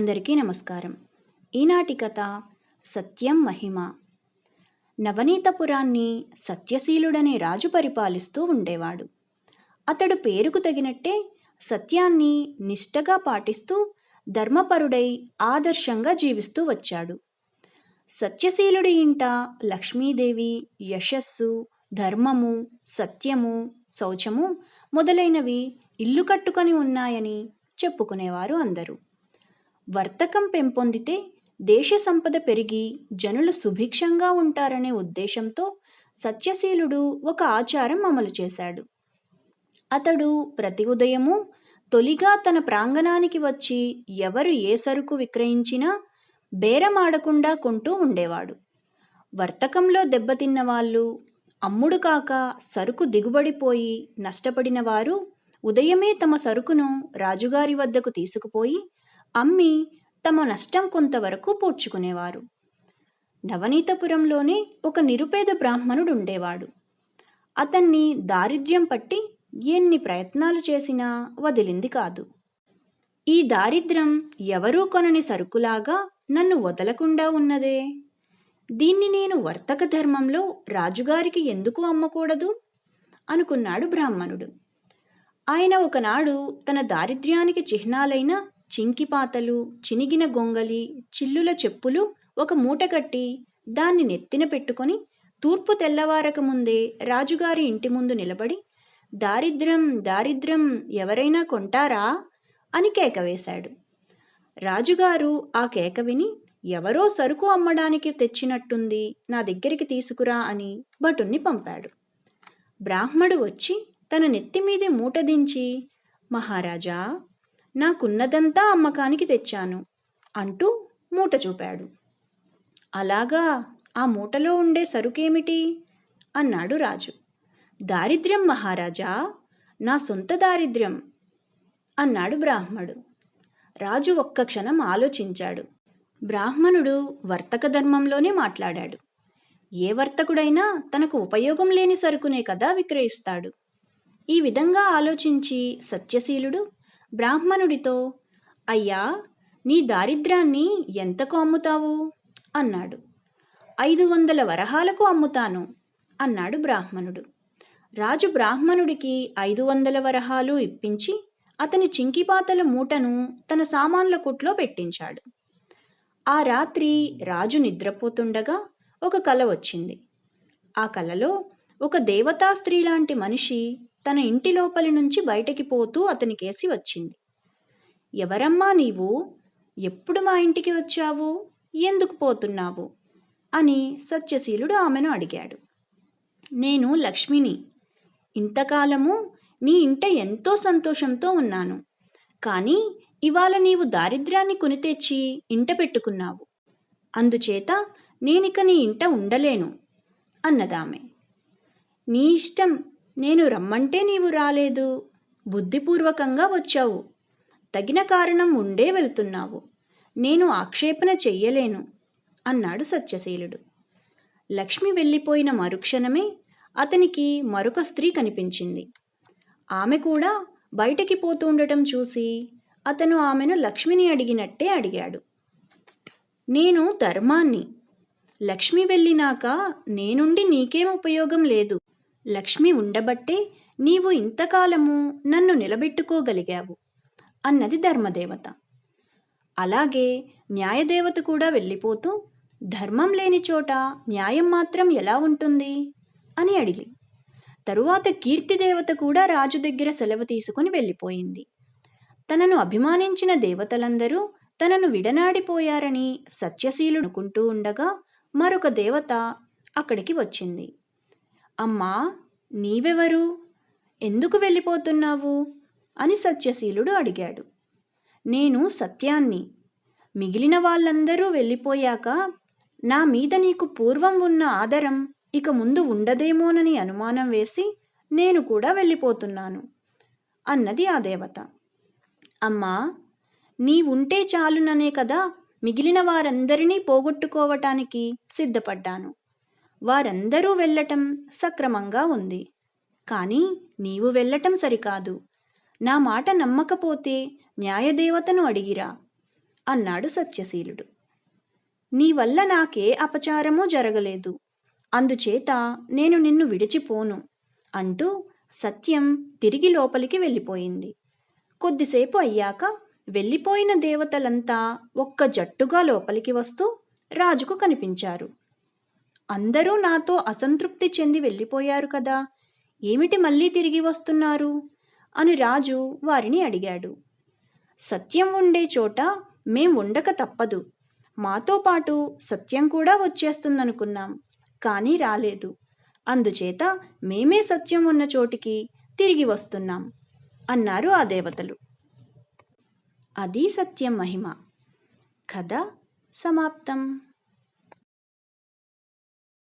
అందరికీ నమస్కారం. ఈనాటి కథ సత్యం మహిమ. నవనీతపురాన్ని సత్యశీలుడనే రాజు పరిపాలిస్తూ ఉండేవాడు. అతడు పేరుకు తగినట్టే సత్యాన్ని నిష్టగా పాటిస్తూ ధర్మపరుడై ఆదర్శంగా జీవిస్తూ వచ్చాడు. సత్యశీలుడి ఇంట లక్ష్మీదేవి యశస్సు ధర్మము సత్యము శౌచము మొదలైనవి ఇల్లు కట్టుకొని ఉన్నాయని చెప్పుకునేవారు అందరూ. వర్తకం పెంపొందితే దేశ సంపద పెరిగి జనులు సుభిక్షంగా ఉంటారనే ఉద్దేశంతో సత్యశీలుడు ఒక ఆచారం అమలు చేశాడు. అతడు ప్రతి ఉదయము తొలిగా తన ప్రాంగణానికి వచ్చి ఎవరు ఏ సరుకు విక్రయించినా బేరమాడకుండా కొంటూ ఉండేవాడు. వర్తకంలో దెబ్బతిన్న వాళ్ళు అమ్ముడు కాక సరుకు దిగుబడిపోయి నష్టపడిన వారు ఉదయమే తమ సరుకును రాజుగారి వద్దకు తీసుకుపోయి అమ్మి తమ నష్టం కొంతవరకు పూడ్చుకునేవారు. నవనీతపురంలోనే ఒక నిరుపేద బ్రాహ్మణుడు ఉండేవాడు అతన్ని దారిద్ర్యం పట్టి ఎన్ని ప్రయత్నాలు చేసినా వదిలింది కాదు. ఈ దారిద్ర్యం ఎవరూ కొనని సరుకులాగా నన్ను వదలకుండా ఉన్నదే? దీన్ని నేను వర్తక ధర్మంలో రాజుగారికి ఎందుకు అమ్మకూడదు? అనుకున్నాడు బ్రాహ్మణుడు. ఆయన ఒకనాడు తన దారిద్ర్యానికి చిహ్నాలైన చింకిపాతలు చినిగిన గొంగలి చిల్లుల చెప్పులు ఒక మూట కట్టి దాన్ని నెత్తిన పెట్టుకొని తూర్పు తెల్లవారక ముందే రాజుగారి ఇంటి ముందు నిలబడి దారిద్ర్యం దారిద్ర్యం ఎవరైనా కొంటారా? అని కేక వేశాడు. రాజుగారు ఆ కేక విని ఎవరో సరుకు అమ్మడానికి తెచ్చినట్టుంది నా దగ్గరికి తీసుకురా అని భటుణ్ణి పంపాడు. బ్రాహ్మడు వచ్చి తన నెత్తిమీది మూట దించి మహారాజా నాకున్నదంతా అమ్మకానికి తెచ్చాను అంటూ మూట చూపాడు. అలాగా ఆ మూటలో ఉండే సరుకేమిటి? అన్నాడు రాజు. దారిద్ర్యం మహారాజా నా సొంత దారిద్ర్యం అన్నాడు బ్రాహ్మడు. రాజు ఒక్క క్షణం ఆలోచించాడు. బ్రాహ్మణుడు వర్తక ధర్మంలోనే మాట్లాడాడు. ఏ వర్తకుడైనా తనకు ఉపయోగం లేని సరుకునే కదా విక్రయిస్తాడు. ఈ విధంగా ఆలోచించి సత్యశీలుడు బ్రాహ్మణుడితో అయ్యా నీ దారిద్ర్యాన్ని ఎంతకు అమ్ముతావు? అన్నాడు. ఐదు వందల వరహాలకు అమ్ముతాను అన్నాడు బ్రాహ్మణుడు. రాజు బ్రాహ్మణుడికి ఐదు వందల వరహాలు ఇప్పించి అతని చింకిపాతల మూటను తన సామాన్ల కుట్లో పెట్టించాడు. ఆ రాత్రి రాజు నిద్రపోతుండగా ఒక కల వచ్చింది. ఆ కలలో ఒక దేవతా స్త్రీ లాంటి మనిషి తన ఇంటి లోపలి నుంచి బయటకి పోతూ అతనికేసి వచ్చింది. ఎవరమ్మా నీవు? ఎప్పుడు మా ఇంటికి వచ్చావు? ఎందుకు పోతున్నావు? అని సత్యశీలుడు ఆమెను అడిగాడు. నేను లక్ష్మిని. ఇంతకాలము నీ ఇంట ఎంతో సంతోషంతో ఉన్నాను. కానీ ఇవాళ నీవు దారిద్ర్యాన్ని కొనితెచ్చి ఇంట పెట్టుకున్నావు. అందుచేత నేనిక నీ ఇంట ఉండలేను అన్నదామె. నీ ఇష్టం నేను రమ్మంటే నీవు రాలేదు. బుద్ధిపూర్వకంగా వచ్చావు. తగిన కారణం ఉండే వెళ్తున్నావు. నేను ఆక్షేపణ చెయ్యలేను అన్నాడు సత్యశీలుడు. లక్ష్మి వెళ్ళిపోయిన మరుక్షణమే అతనికి మరొక స్త్రీ కనిపించింది. ఆమె కూడా బయటికి పోతుండటం చూసి అతను ఆమెను లక్ష్మిని అడిగినట్టే అడిగాడు. నేను ధర్మాన్ని. లక్ష్మి వెళ్ళినాక నేనుండి నీకేం ఉపయోగం లేదు. లక్ష్మి ఉండబట్టే నీవు ఇంతకాలము నన్ను నిలబెట్టుకోగలిగావు అన్నది ధర్మదేవత. అలాగే న్యాయదేవత కూడా వెళ్ళిపోతూ ధర్మం లేని చోట న్యాయం మాత్రం ఎలా ఉంటుంది? అని అడిగి తరువాత కీర్తిదేవత కూడా రాజు దగ్గర సెలవు తీసుకుని వెళ్ళిపోయింది. తనను అభిమానించిన దేవతలందరూ తనను విడనాడిపోయారని సత్యశీలు అనుకుంటూ ఉండగా మరొక దేవత అక్కడికి వచ్చింది. అమ్మా నీవెవరు? ఎందుకు వెళ్ళిపోతున్నావు? అని సత్యశీలుడు అడిగాడు. నేను సత్యాన్ని. మిగిలిన వాళ్ళందరూ వెళ్ళిపోయాక నా మీద నీకు పూర్వం ఉన్న ఆదరం ఇక ముందు ఉండదేమోనని అనుమానం వేసి నేను కూడా వెళ్ళిపోతున్నాను అన్నది ఆ దేవత. అమ్మా నీవుంటే చాలుననే కదా మిగిలిన వారందరినీ పోగొట్టుకోవటానికి సిద్ధపడ్డాను. వారందరూ వెళ్ళటం సక్రమంగా ఉంది. కానీ నీవు వెళ్ళటం సరికాదు. నా మాట నమ్మకపోతే న్యాయదేవతను అడిగిరా? అన్నాడు సత్యశీలుడు. నీ వల్ల నాకే అపచారమూ జరగలేదు. అందుచేత నేను నిన్ను విడిచిపోను అంటూ సత్యం తిరిగి లోపలికి వెళ్ళిపోయింది. కొద్దిసేపు అయ్యాక వెళ్ళిపోయిన దేవతలంతా ఒక్క జట్టుగా లోపలికి వస్తూ రాజుకు కనిపించారు. అందరూ నాతో అసంతృప్తి చెంది వెళ్ళిపోయారు కదా. ఏమిటి మళ్ళీ తిరిగి వస్తున్నారు? అని రాజు వారిని అడిగాడు. సత్యం ఉండే చోట మేం ఉండక తప్పదు. మాతో పాటు సత్యం కూడా వచ్చేస్తుందనుకున్నాం కానీ రాలేదు. అందుచేత మేమే సత్యం ఉన్న చోటికి తిరిగి వస్తున్నాం అన్నారు ఆ దేవతలు. అది సత్యం మహిమ. కథ సమాప్తం.